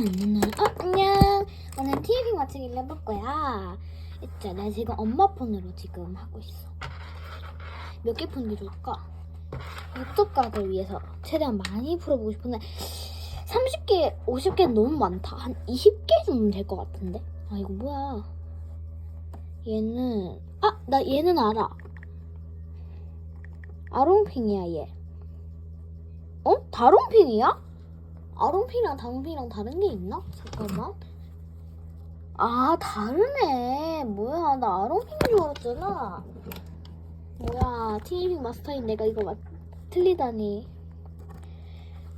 어 안녕. 오늘 TV 맞추기를 해볼 거야. 있잖아 나 지금 엄마 폰으로 지금 하고 있어. 몇개게 좋을까? 유튜브각을 위해서 최대한 많이 풀어보고 싶은데 30개 50개는 너무 많다. 한 20개 정도면 될것 같은데? 아 이거 뭐야? 얘는 아 나 얘는 알아. 아롱핑이야 얘. 어? 다롱핑이야? 아롱핑이랑 다롱핑이랑 다른 게 있나? 잠깐만. 아, 다르네. 뭐야, 나 아롱핑인 줄 알았잖아. 뭐야, 티니핑 마스터인 내가 이거 맞, 틀리다니.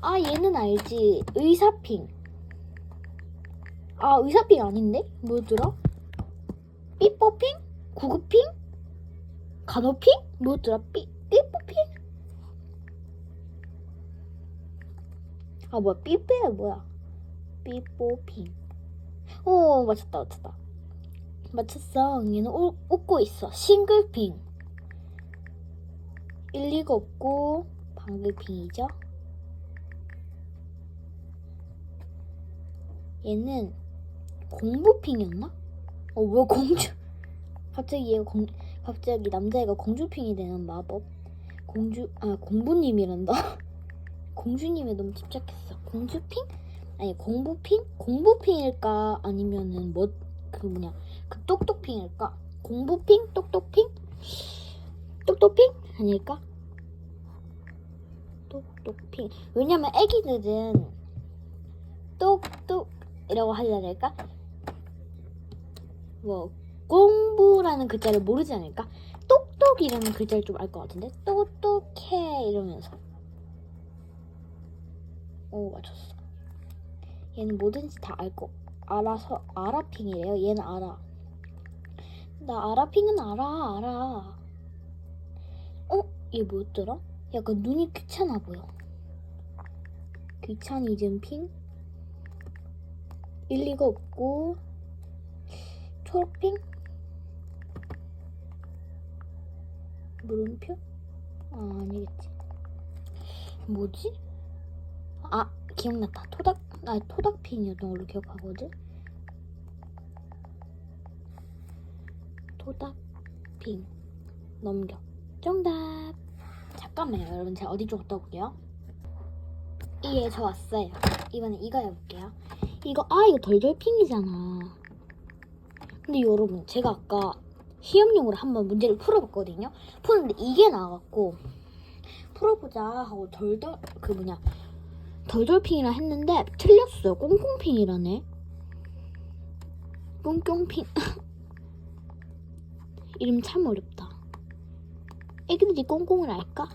아, 얘는 알지. 의사핑. 아, 의사핑 아닌데? 뭐였더라? 삐뽀핑? 구구핑? 간호핑? 뭐였더라? 삐, 삐뽀핑? 아 뭐야 삐빼야 뭐야? 삐뽀핑. 오 맞췄다 맞췄다. 맞췄어. 얘는 우, 웃고 있어. 싱글핑. 일리가 없고 방글핑이죠? 얘는 공부핑이었나? 어 왜 공주. 갑자기 얘가 공 갑자기 남자애가 공주핑이 되는 마법? 공주 아 공부님이란다 공주님에 너무 집착했어. 공주핑? 아니 공부핑? 공부핑일까 아니면은 뭐 그 뭐냐 그 똑똑핑일까? 공부핑? 똑똑핑? 똑똑핑? 아닐까? 똑똑핑. 왜냐면 애기들은 똑똑 이라고 하지 않을까? 뭐 공부라는 글자를 모르지 않을까? 똑똑이라는 글자를 좀 알 것 같은데 똑똑해 이러면서 오 맞췄어. 얘는 뭐든지 다알거 알아서 아라핑이래요. 얘는 알아. 나 아라핑은 알아 알아. 어? 얘 뭐였더라? 약간 눈이 귀찮아 보여. 귀차니즘 핑? 일리가 없고 초록핑? 물음표? 아 아니겠지. 뭐지? 아 기억났다. 토닥 아 토닥핑이었던 걸로 기억하거든? 토닥핑 넘겨. 정답! 잠깐만요 여러분. 제가 어디 좀 갔다 올게요 예, 저 왔어요. 이번에 이거 해볼게요. 이거 아 이거 덜덜핑이잖아. 근데 여러분 제가 아까 시험용으로 한번 문제를 풀어봤거든요? 푸는데 이게 나와갖고 풀어보자 하고 덜덜 그 뭐냐 덜덜핑이라 했는데 틀렸어요. 꽁꽁핑이라네. 꽁꽁핑. 이름 참 어렵다. 애기들이 꽁꽁을 알까?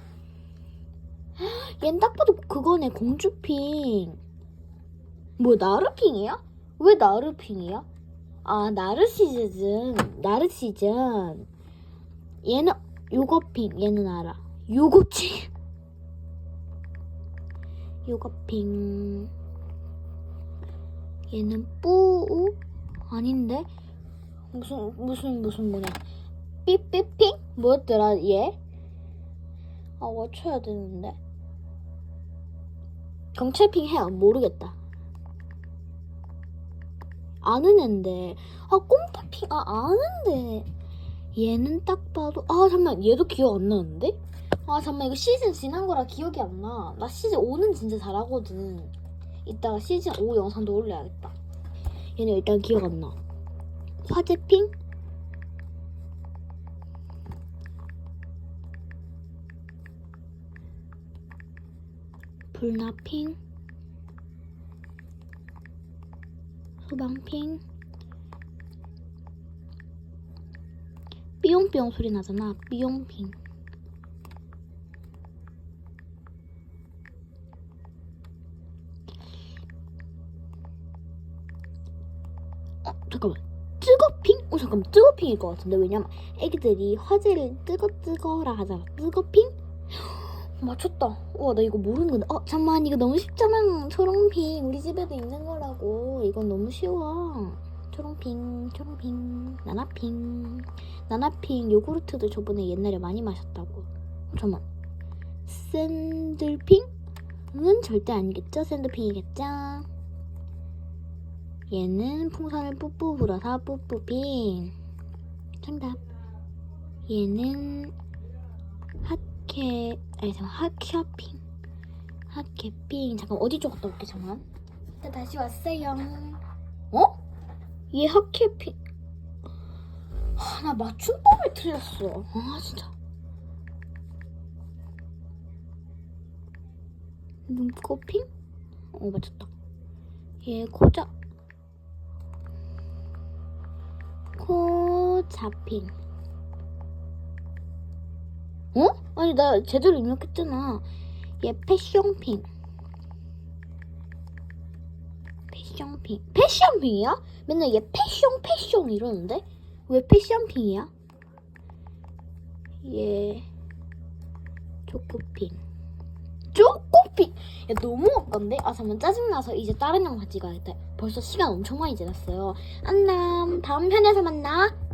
얜 딱 봐도 그거네 공주핑. 뭐 나르핑이야? 왜 나르핑이야? 아 나르시즌 나르시즌. 얘는 요거핑 얘는 알아. 요거치. 요거핑 얘는 뿌우? 아닌데? 무슨 무슨 무슨 뭐냐 삐삐핑? 뭐였더라 얘? 아 맞춰야 되는데. 경찰핑 해요 모르겠다. 아는 앤데. 아 꼼파핑 아 아는데. 얘는 딱 봐도 아 잠만. 얘도 기억 안 나는데 아 잠만 이거 시즌 지난 거라 기억이 안 나. 나 시즌 5는 진짜 잘하거든. 이따가 시즌 5 영상도 올려야겠다. 얘는 일단 기억 안 나. 화제핑? 불나핑? 소방핑? 삐용삐용 소리 나잖아. 삐용핑. 어, 잠깐만. 뜨거핑? 어, 잠깐 만. 뜨거핑일 것 같은데. 왜냐면 애기들이 화제를 뜨거 뜨거라 하잖아. 뜨거핑? 맞췄다. 와, 나 이거 모르는 건데. 어, 잠만. 이거 너무 쉽잖아. 초롱핑. 우리 집에도 있는 거라고. 이건 너무 쉬워. 초롱핑, 초롱핑, 나나핑. 나나핑 요구르트도 저번에 옛날에 많이 마셨다고. 어, 잠만. 샌들핑? 은 절대 아니겠죠? 샌드핑이겠죠? 얘는 풍선을 뿌뿌 불어서 뿌뿌빙. 정답. 얘는 핫캐 아니 잠깐 핫쇼핑. 핫캐핑. 잠깐 어디 쪽 갔다 올게 잠깐. 자 다시 왔어요. 어? 얘 핫캐핑. 아, 나 맞춤법을 틀렸어. 아 진짜. 눈코핑? 어 맞췄다. 얘 코자 코자핑. 어? 아니 나 제대로 입력했잖아. 얘 패션핑. 패션핑. 패션핑이야? 맨날 얘 패션 패션 이러는데 왜 패션핑이야? 얘 초코핑. 초코핑. 야 너무 아까운데? 아 잠깐 짜증나서 이제 다른 영 같이 가야겠다. 벌써 시간 엄청 많이 지났어요. 안녕. 다음 편에서 만나.